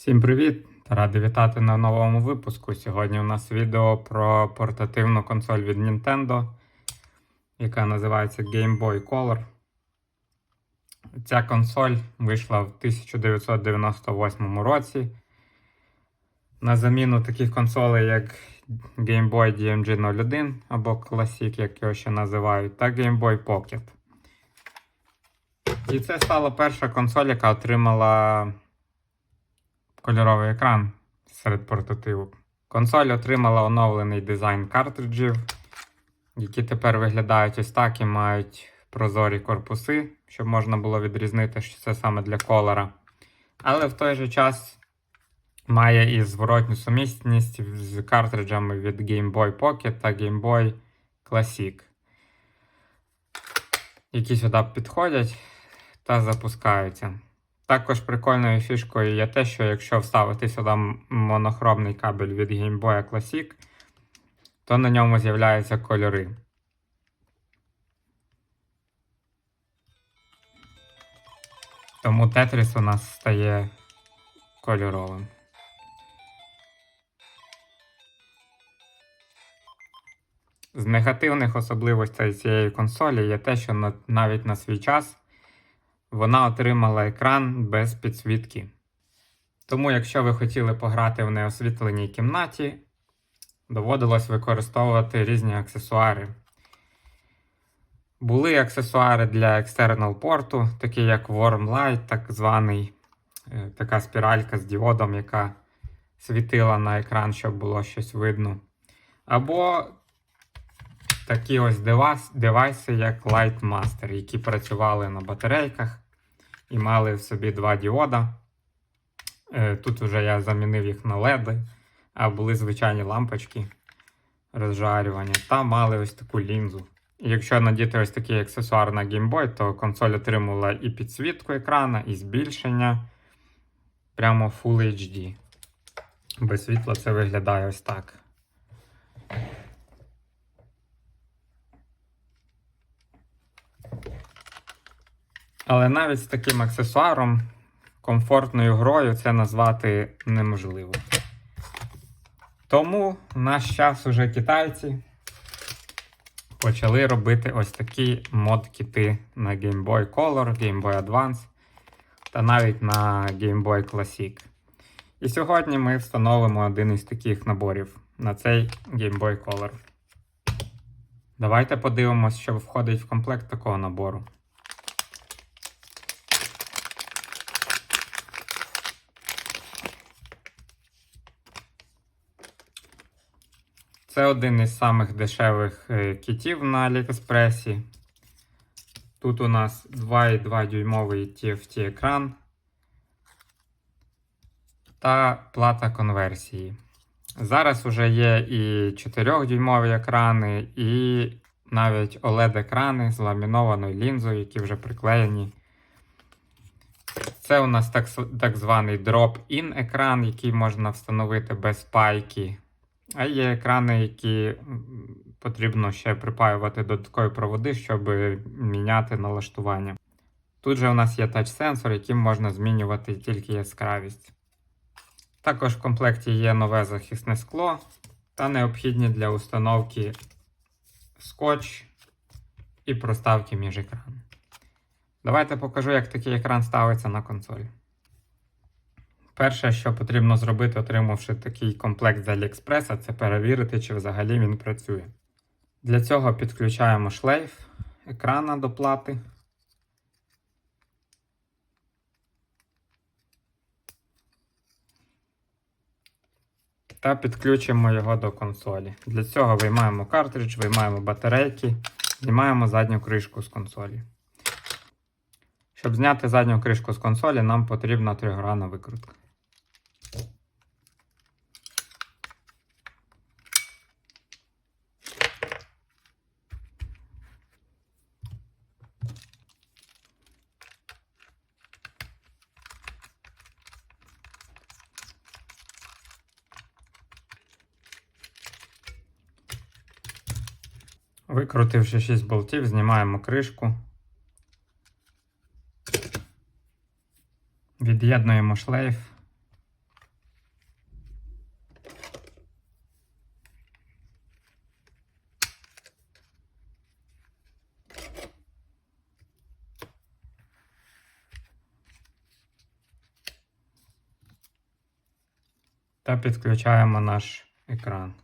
Всім привіт! Радий вітати на новому випуску. Сьогодні у нас відео про портативну консоль від Nintendo, яка називається Game Boy Color. Ця консоль вийшла в 1998 році. На заміну таких консолей, як Game Boy DMG 01 або Classic, як його ще називають, та Game Boy Pocket. І це стала перша консоль, яка отримала кольоровий екран серед портативок. Консоль отримала оновлений дизайн картриджів, які тепер виглядають ось так і мають прозорі корпуси, щоб можна було відрізнити, що це саме для колора. Але в той же час має і зворотню сумісність з картриджами від Game Boy Pocket та Game Boy Classic, які сюди підходять та запускаються. Також прикольною фішкою є те, що якщо вставити сюди монохромний кабель від Game Boy Classic, то на ньому з'являються кольори. Тому Tetris у нас стає кольоровим. З негативних особливостей цієї консолі є те, що навіть на свій час вона отримала екран без підсвітки. Тому, якщо ви хотіли пограти в неосвітленій кімнаті, доводилось використовувати різні аксесуари. Були аксесуари для екстернал порту, такі як Warm Light, так званий, е, така спіралька з діодом, яка світила на екран, щоб було щось видно. Або такі ось девайс, девайси, як Light Master, які працювали на батарейках і мали в собі два діода. Е, Тут вже я замінив їх на LED, а були звичайні лампочки розжарювання, та мали ось таку лінзу. Якщо надіти ось такий аксесуар на Game Boy, то консоль отримувала і підсвітку екрана, і збільшення прямо Full HD. Без світла це виглядає ось так. Але навіть з таким аксесуаром, комфортною грою це назвати неможливо. Тому в наш час уже китайці почали робити ось такі мод-кіти на Game Boy Color, Game Boy Advance та навіть на Game Boy Classic. І сьогодні ми встановимо один із таких наборів на цей Game Boy Color. Давайте подивимось, що входить в комплект такого набору. Це один із самих дешевих е, кітів на Аліекспресі. Тут у нас 2,2 дюймовий TFT екран та плата конверсії. Зараз вже є і 4-дюймові екрани, і навіть OLED-екрани з ламінованою лінзою, які вже приклеєні. Це у нас так, так званий drop-in екран, який можна встановити без пайки. А є екрани, які потрібно ще припаювати додаткові проводи, щоб міняти налаштування. Тут же у нас є тач-сенсор, яким можна змінювати тільки яскравість. Також в комплекті є нове захисне скло та необхідні для установки скотч і проставки між екран. Давайте покажу, як такий екран ставиться на консоль. Перше, що потрібно зробити, отримавши такий комплект з Аліекспреса, це перевірити, чи взагалі він працює. Для цього підключаємо шлейф екрана до плати. Та підключимо його до консолі. Для цього виймаємо картридж, виймаємо батарейки, знімаємо задню кришку з консолі. Щоб зняти задню кришку з консолі, нам потрібна тригранна викрутка. Викрутивши 6 болтів, знімаємо кришку, від'єднуємо шлейф. Та підключаємо наш екран.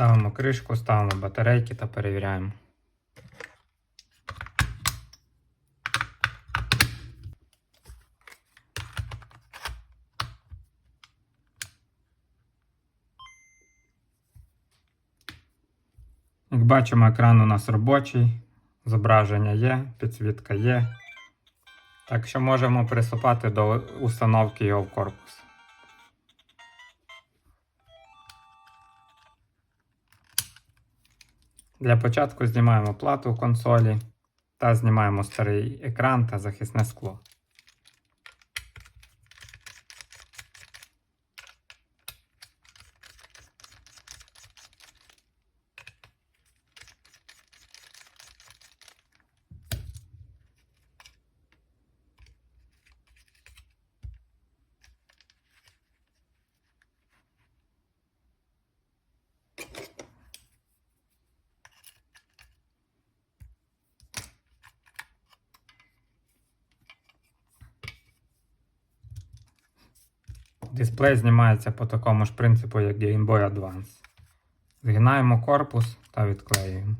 Ставимо кришку, ставимо батарейки та перевіряємо. Як бачимо, екран у нас робочий, зображення є, підсвітка є. Так що можемо приступати до установки його в корпус. Для початку знімаємо плату консолі та знімаємо старий екран та захисне скло. Дисплей знімається по такому ж принципу, як Game Boy Advance. Згинаємо корпус та відклеюємо.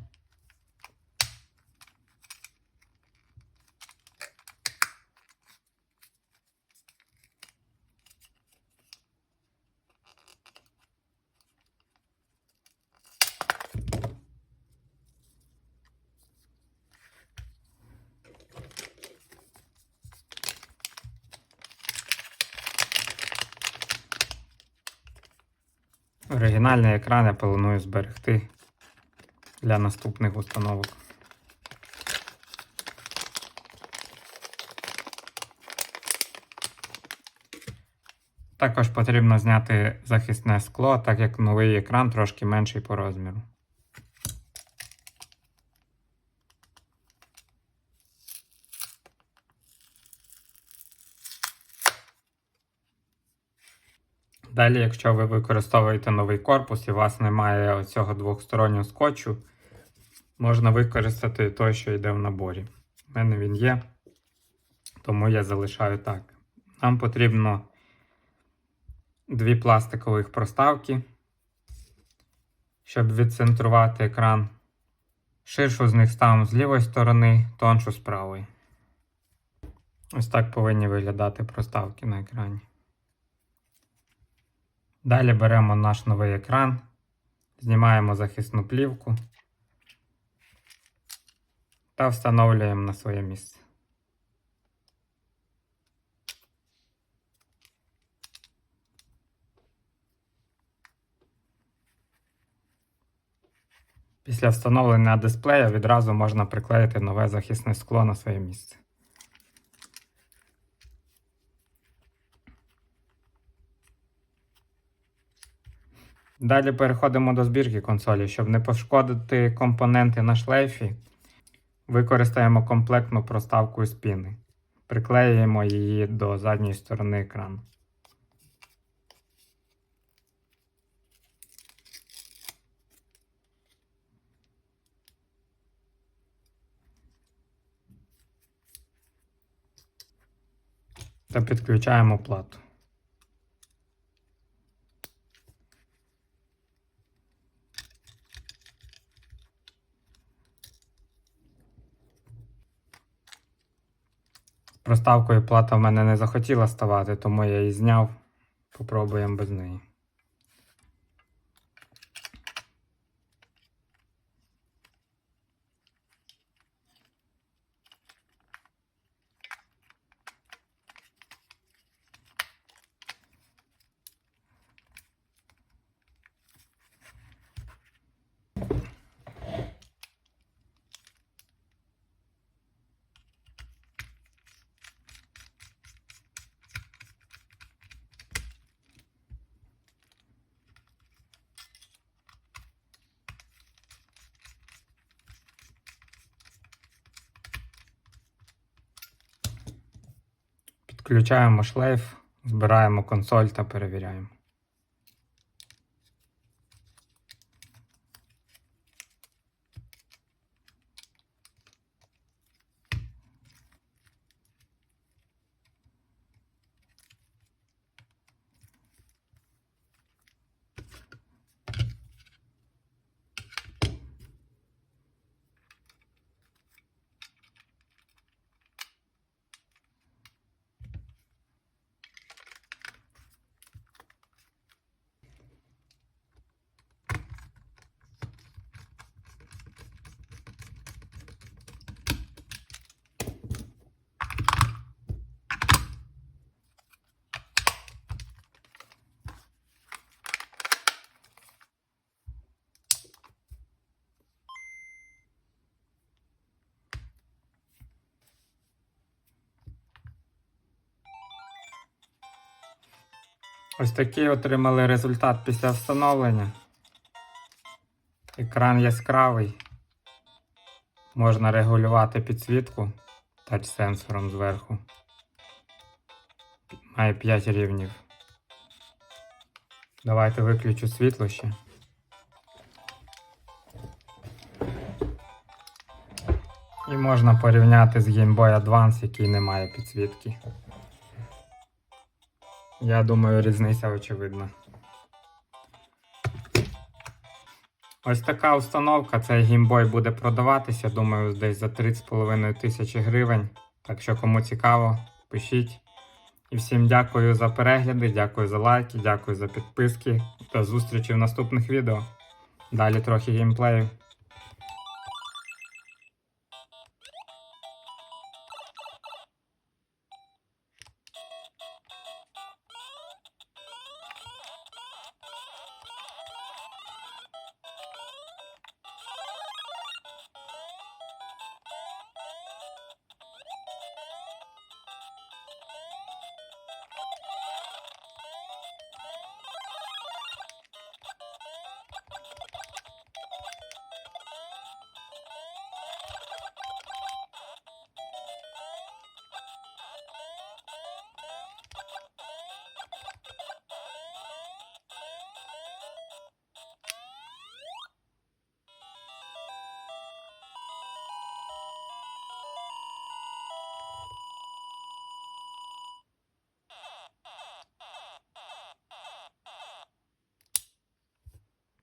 Оригінальний екран я планую зберегти для наступних установок. Також потрібно зняти захисне скло, так як новий екран трошки менший по розміру. Далі, якщо ви використовуєте новий корпус і у вас немає цього двохстороннього скотчу, можна використати той, що йде в наборі. У мене він є, тому я залишаю так. Нам потрібно дві пластикових проставки, щоб відцентрувати екран. Ширшу з них ставимо з лівої сторони, тоншу з правої. Ось так повинні виглядати проставки на екрані. Далі беремо наш новий екран, знімаємо захисну плівку та встановлюємо на своє місце. Після встановлення дисплея відразу можна приклеїти нове захисне скло на своє місце. Далі переходимо до збірки консолі. Щоб не пошкодити компоненти на шлейфі, використаємо комплектну проставку з піни. Приклеюємо її до задньої сторони екрану. Та підключаємо плату. Проставкою плата в мене не захотіла ставати, тому я її зняв. Попробуємо без неї. Включаємо шлейф, збираємо консоль та перевіряємо. Ось такий отримали результат після встановлення. Екран яскравий. Можна регулювати підсвітку тач-сенсором зверху. Має 5 рівнів. Давайте виключу світло ще. І можна порівняти з Game Boy Advance, який не має підсвітки. Я думаю, різниця очевидна. Ось така установка. Цей геймбой буде продаватися, думаю, десь за 3,5 тисячі гривень. Так що, кому цікаво, пишіть. І всім дякую за перегляди, дякую за лайки, дякую за підписки. До зустрічі в наступних відео. Далі трохи геймплею.